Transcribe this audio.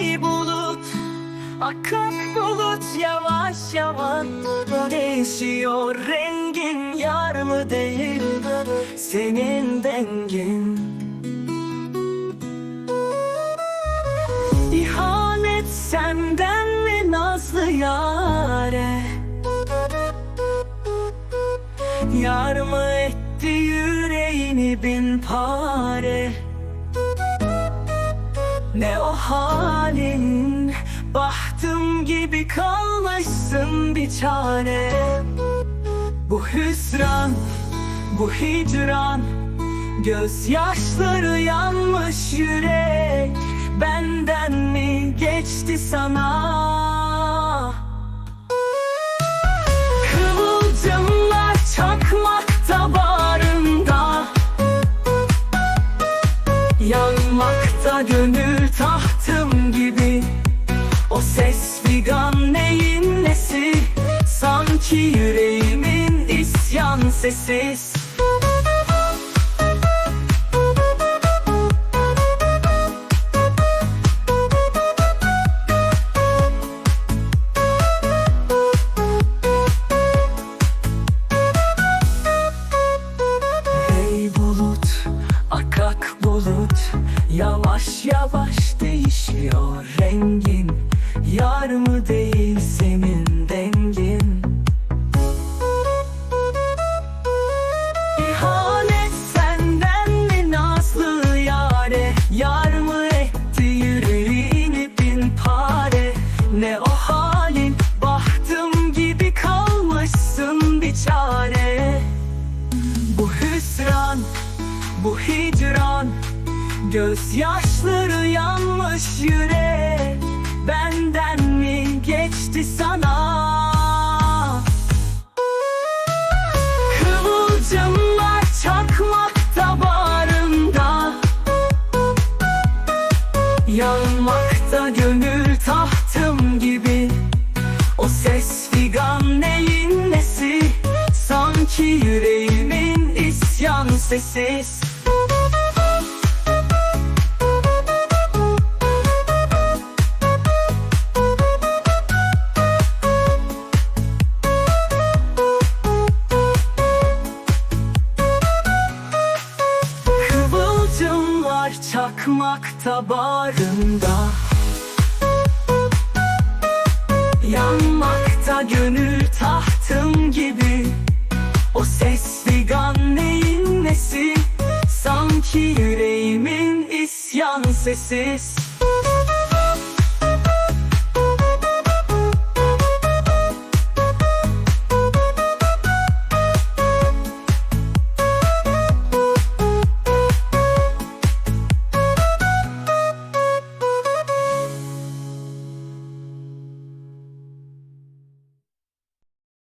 Hey bulut Akıp bulut yavaş yavaş Değişiyor rengin yar mı değil Senin dengin. İhanet senden mi nazlı yare? Yar mı etti yüreğini bin pare halin. Bahtım gibi kalmışsın bir çare. Bu hüsran Bu hicran Gözyaşları yanmış yürek. Benden mi geçti sana? Kıvılcımlar çakmakta bağrında Yanmakta gönül tahtım gibi. O ses figan neyin nesi? Sanki yüreğimin isyan sesi Yavaş yavaş değişiyor rengin. Yar mı değil senin dengin? İhanet senden mi nazlı yare? Yar mı etti yüreğini bin pare? Ne o halin bahtım gibi kalmışsın bir çare. Bu hüsran, bu hicran Gözyaşları yanmış yürek. Benden mi geçti sana? Kıvılcımlar çakmakta bağrında. Yanmakta gönül tahtım gibi. O ses figan neyin nesi? Sanki yüreğimin isyan sesi Kıvılcımlar çakmakta bağrında Yanmakta gönül tahtım gibi. O ses figan neyin nesi? Sanki yüreğimin isyan sesi